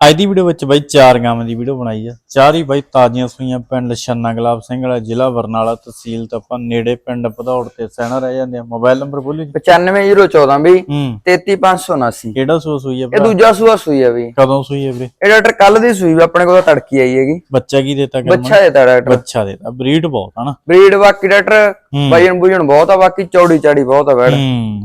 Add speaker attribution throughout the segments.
Speaker 1: ਅੱਜ ਦੀ ਵੀਡੀਓ ਵਿੱਚ ਬਾਈ ਚਾਰ ਗਾਵਾਂ ਦੀ ਵੀਡੀਓ ਬਣਾਈ ਆ। ਚਾਰ ਹੀ ਬਾਈ ਤਾਜ਼ੀਆਂ ਸੂਈਆਂ ਪਿੰਡ ਛੰਨਾ ਗੁਲਾਬ ਸਿੰਘ ਵਾਲਾ ਜ਼ਿਲ੍ਹਾ ਬਰਨਾਲਾ ਤਹਿਸੀਲ ਤਾਂ ਆਪਾਂ ਨੇੜੇ ਪਿੰਡ ਭਦੌੜ ਤੇ ਸੈਣਾ ਰਹਿ ਜਾਂਦੇ ਆ। ਮੋਬਾਈਲ ਨੰਬਰ ਬੋਲੀ ਜੀ।
Speaker 2: 95014 ਵੀ
Speaker 1: ਹੂੰ।
Speaker 2: 33579
Speaker 1: ਕਿਹੜਾ ਸੂਆ ਸੂਈ ਆ
Speaker 2: ਇਹ ਦੂਜਾ ਸੂਆ ਸੂਈ ਆ ਵੀ।
Speaker 1: ਕਦੋਂ ਸੂਈ ਆ ਵੀਰੇ?
Speaker 2: ਇਹ ਡਾਕਟਰ ਕੱਲ ਦੀ ਸੂਈ ਆਪਣੇ ਕੋਲ ਤਾਂ ਤੜਕੀ ਆਈ ਹੈਗੀ।
Speaker 1: ਬੱਚਾ ਕੀ ਦੇਤਾ ਕਰਮ
Speaker 2: ਬੱਚਾ ਦੇਤਾ ਡਾਕਟਰ।
Speaker 1: ਬੱਚਾ ਦੇਤਾ। ਬਰੀਡ ਬਹੁਤ ਆ ਨਾ।
Speaker 2: ਬਰੀਡ ਬਾਕੀ ਡਾਕਟਰ। ਵਜਨ ਬੁਜਨ ਬਹੁਤ ਆ ਬਾਕੀ ਚੌੜੀ ਚਾੜੀ ਬਹੁਤ ਆ ਬੈੜ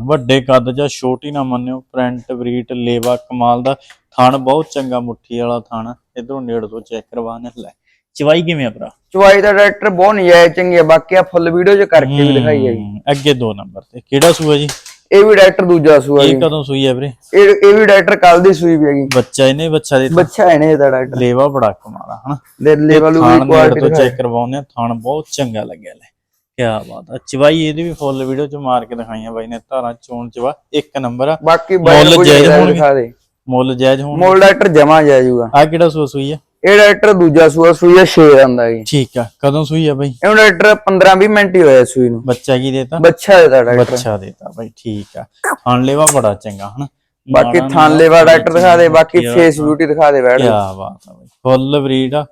Speaker 1: ਵੱਡੇ ਕੱਦ ਜਾਂ ਛੋਟੀ ਨਾ ਮੰਨਿਓ ਪ੍ਰਿੰਟ ਬਰੀਡ ਲੇਵਾ ਕਮਾਲ ਦਾ। ਥਣ ਬਹੁਤ ਚੰਗਾ ਮੁੱਠੀ ਵਾਲਾ ਥਣ ਇਧਰੋਂ ਨੇੜ ਤੋਂ ਚੈੱਕ ਕਰਵਾਣੇ ਲੈ। ਚਵਾਈ ਕਿਵੇਂ ਆ ਭਰਾ?
Speaker 2: ਚੁਆਈ ਦਾ ਡਾਕਟਰ ਬਹੁਤ ਨਜਾਇਜ਼ ਚੰਗੀ ਆ ਬਾਕੀ ਆ ਫੁੱਲ ਵੀਡੀਓ 'ਚ ਕਰਕੇ ਵੀ ਦਿਖਾਈ
Speaker 1: ਹੂੰ, ਅੱਗੇ ਦੋ ਨੰਬਰ ਤੇ। ਕਿਹੜਾ ਸੂਆ ਜੀ?
Speaker 2: ਇਹ ਵੀ ਡਾਕਟਰ ਦੂਜਾ ਸੂਆ
Speaker 1: ਇਹ
Speaker 2: ਜੀ।
Speaker 1: ਕਦੋਂ ਸੂਈ ਆ ਵੀਰੇ?
Speaker 2: ਇਹ ਇਹ ਵੀ ਡਾਕਟਰ ਕੱਲ ਦੀ ਸੂਈ ਵੀ ਹੈਗੀ
Speaker 1: ਬੱਚਾ ਇਹਨੇ ਬੱਚਾ ਦੇ
Speaker 2: ਬੱਚਾ ਹੈ ਨੇ ਇਹਦਾ ਡਾਕਟਰ
Speaker 1: ਲੇਵਾ ਬੜਾ ਕਮਾਲਾ ਹਨਾ?
Speaker 2: ਦੇ ਲੈਵਲ
Speaker 1: ਥਣ
Speaker 2: ਵੀ ਕੁਆਲਿਟੀ
Speaker 1: ਤੋਂ ਚੈੱਕ ਕਰਵਾਉਂਦੇ ਆ ਥਣ ਬਹੁਤ ਚੰਗਾ ਲੱਗਿਆ ਲੈ। ਕੀ ਬਾਤ ਆ। ਚਵਾਈ ਇਹਦੀ ਵੀ ਫੁੱਲ ਵੀਡੀਓ ਚ ਮਾਰ ਕੇ ਦਿਖਾਈਆਂ ਬਾਈ ਨੇ ਧਾਰਾਂ ਚੋਣ ਚਵਾ ਇੱਕ ਨੰਬਰ ਆ।
Speaker 2: ਬਾਕੀ ਬੁਜਨ
Speaker 1: ਹੋਣਗੇ।
Speaker 2: ਦਿਖਾ ਦੇ।
Speaker 1: ਮੁੱਲ ਜਾਇਜ਼ ਹੋਣ
Speaker 2: ਮੋਲ ਡਾਕਟਰ ਜਮਾ ਜਾਜੂਗਾ
Speaker 1: ਆ ਕਿਹੜਾ ਸੂਆ ਸੂਈ ਆ?
Speaker 2: ਇਹ ਡਾਕਟਰ ਦੂਜਾ ਸੂਆ ਸੂਈ ਆ 6 ਆਂਦਾ ਜੀ।
Speaker 1: ਠੀਕ ਆ। ਕਦੋਂ ਸੂਈ ਆ ਬਾਈ?
Speaker 2: ਇਹਨੂੰ ਡਾਕਟਰ 15 20 ਮਿੰਟ ਹੀ ਹੋਇਆ ਸੂਈ ਨੂੰ।
Speaker 1: ਬੱਚਾ ਕੀ ਦੇਤਾ?
Speaker 2: ਬੱਚਾ ਇਹਦਾ ਡਾਕਟਰ
Speaker 1: ਬੱਚਾ ਦੇਤਾ ਬਾਈ ਠੀਕ ਆ। ਥਣ ਲੇਵਾ ਬੜਾ ਚੰਗਾ ਹਨਾ?
Speaker 2: ਬਾਕੀ
Speaker 1: ਮਾਣਾ
Speaker 2: ਥਾਨ ਲੇਵਾ ਡਾਕਟਰ ਦਿਖਾ ਦੇ ਬਾਕੀ ਫੇਸ ਬਿਊਟੀ ਦਿਖਾ ਦੇ ਬੈਠ
Speaker 1: ਕੀ ਬਾਤ ਆ ਬਾਈ। ਫੁੱਲ ਬਰੀਡ ਆ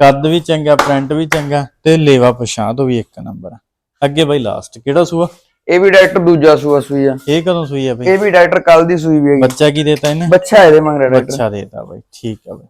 Speaker 1: ਕੱਦ ਵੀ ਚੰਗਾ ਪ੍ਰਿੰਟ ਵੀ ਚੰਗਾ ਤੇ ਲੇਵਾ ਪਛਾਂ ਤੋਂ ਵੀ ਇੱਕ ਨੰਬਰ ਅੱਗੇ ਬਾਈ ਲਾਸਟ ਕਿਹੜਾ ਸੂਆ?
Speaker 2: ਇਹ ਵੀ ਡਾਕਟਰ ਦੂਜਾ ਸੂਆ ਸੂਈ ਆ।
Speaker 1: ਇਹ ਕਦੋਂ ਸੂਈ ਆ ਬਾਈ?
Speaker 2: ਇਹ ਵੀ ਡਾਕਟਰ ਕੱਲ ਦੀ ਸੂਈ ਵੀ ਹੈਗੀ।
Speaker 1: ਬੱਚਾ ਕੀ ਦੇਤਾ ਇਹਨੇ?
Speaker 2: ਬੱਚਾ ਇਹਦੇ ਮੰਗ ਰਿਹਾ ਡਾਕਟਰ
Speaker 1: ਬੱਚਾ ਦੇਤਾ ਬਾਈ ਠੀਕ ਆ ਬਾਈ।